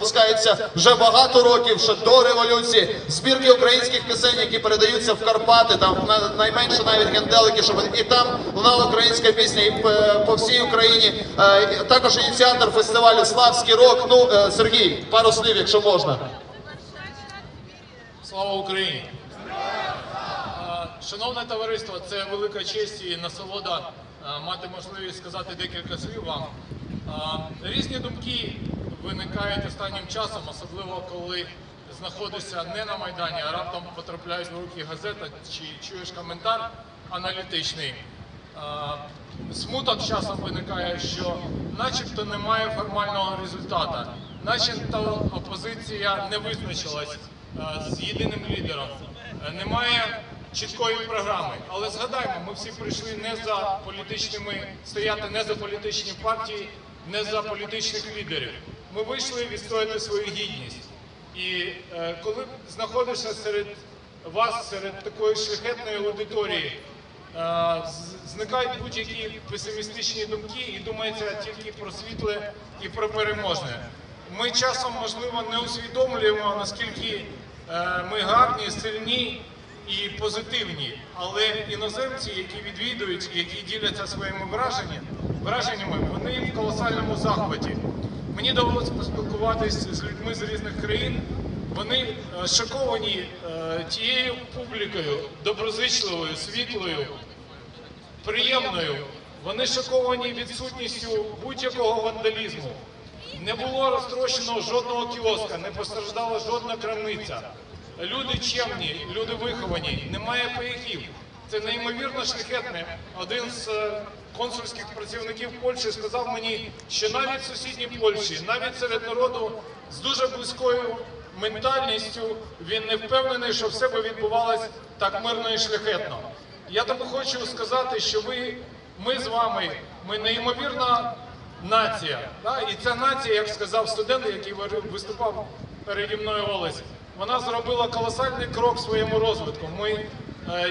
Випускається вже багато років, ще до революції. Збірки українських пісень, які передаються в Карпати, там на- найменше навіть генделики, щоб і там лунала українська пісня, і по всій Україні. Е, Також ініціатор фестивалю Славський рок. Ну, е, Сергій, пару слів, якщо можна. Слава Україні! Шановне товариство, це велика честь і насолода мати можливість сказати декілька слів вам. Різні думки виникають останнім часом, особливо коли знаходишся не на Майдані, а раптом потрапляють в руки газета чи чуєш коментар аналітичний. Смуток часом виникає, що начебто немає формального результату, начебто опозиція не визначилась з єдиним лідером, Е, немає чіткої програми. Але згадаймо, ми всі прийшли не за політичними стояти не за політичні партії, не за політичних лідерів. Ми вийшли відстояти свою гідність. І е, коли знаходишся серед вас, серед такої шляхетної аудиторії, Е, зникають будь-які песимістичні думки і думається тільки про світле і про переможне. Ми часом, можливо, не усвідомлюємо, наскільки е, ми гарні, сильні і позитивні. Але іноземці, які відвідують, які діляться своїми враженнями, враженнями, вони в колосальному захваті. Мені довелося поспілкуватися з людьми з різних країн. Вони е, шоковані е, тією публікою, доброзичливою, світлою, приємною. Вони шоковані відсутністю будь-якого вандалізму. Не було розтрощено жодного кіоска, не постраждала жодна крамниця. Люди чемні, люди виховані, немає паяків. Це неймовірно шляхетне. Один з е, консульських працівників Польщі сказав мені, що навіть в сусідній Польщі, навіть серед народу з дуже близькою ментальністю, він не впевнений, що все би відбувалось так мирно і шляхетно. Я тому хочу сказати, що ви, ми з вами, ми неймовірна нація. Да? І ця нація, як сказав студент, який виступав переді мною Олесь, вона зробила колосальний крок в своєму розвитку. Ми,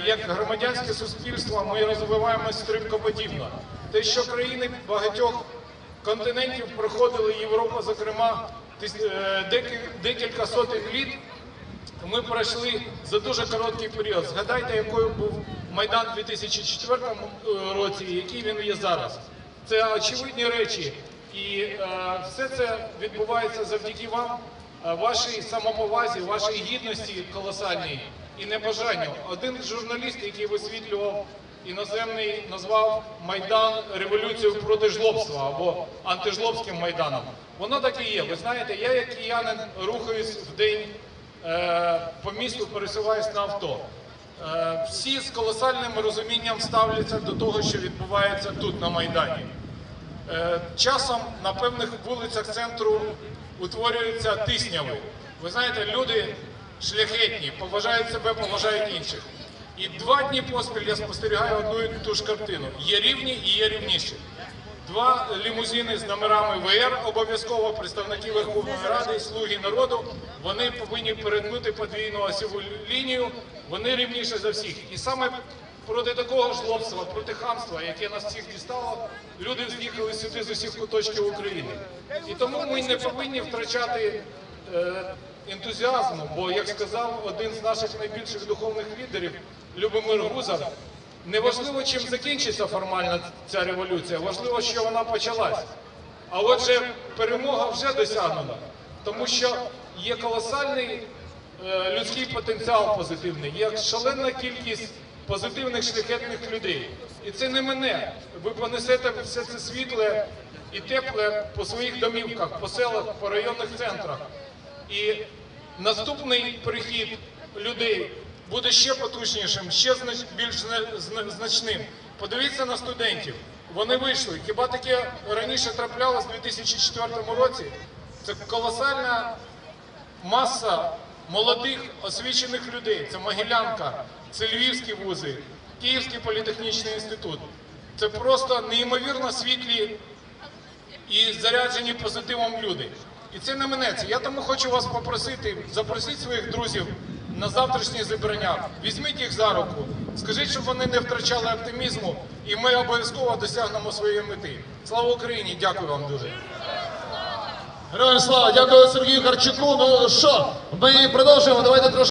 як громадянське суспільство, ми розвиваємось стрибкоподібно. Те, що країни багатьох континентів проходили Європа, зокрема, е, декілька сотень літ, ми пройшли за дуже короткий період. Згадайте, якою був Майдан у 2004 році, і який він є зараз. Це очевидні речі, і е, все це відбувається завдяки вам, е, вашій самоповазі, вашій гідності колосальній і небажанню. Один з журналістів, який висвітлював іноземний, назвав Майдан революцією проти жлобства або антижлобським майданом. Воно так і є. Ви знаєте, я як киянин рухаюсь в день е, по місту пересуваюсь на авто. Е, Всі з колосальним розумінням ставляться до того, що відбувається тут, на Майдані. Е, Часом на певних вулицях центру утворюються тисняви. Ви знаєте, люди шляхетні, поважають себе, поважають інших. І два дні поспіль я спостерігаю одну і ту ж картину. Є рівні і є рівніші. Два лімузини з номерами ВР, обов'язково представники Верховної Ради, слуги народу. Вони повинні перетнути подвійну осьову лінію. Вони рівніші за всіх. І саме проти такого жлобства, проти хамства, яке нас всіх дістало, люди з'їхали сюди з усіх куточків України. І тому ми не повинні втрачати е, ентузіазму, бо, як сказав один з наших найбільших духовних лідерів, Любомир Гузар, Неважливо, чим закінчиться формально ця революція, важливо, що вона почалась. А отже, перемога вже досягнена, тому що є колосальний е, людський потенціал позитивний, є шалена кількість позитивних шляхетних людей. І це не мене. Ви понесете все це світле і тепле по своїх домівках, по селах, по районних центрах. І наступний прихід людей буде ще потужнішим, ще більш зна- зна- значним. Подивіться на студентів. Вони вийшли. Хіба таке раніше траплялось у 2004 році? Це колосальна маса молодих освічених людей. Це Могилянка, це Львівські вузи, Київський політехнічний інститут. Це просто неймовірно світлі і заряджені позитивом люди. І це не минеться. Я тому хочу вас попросити, запросіть своїх друзів на завтрашнє зібрання, візьміть їх за руку, скажіть, щоб вони не втрачали оптимізму, і ми обов'язково досягнемо своєї мети. Слава Україні! Дякую вам дуже. Героям слава, дякую Сергію Харчуку. Ну що, ми продовжуємо. Давайте трошки.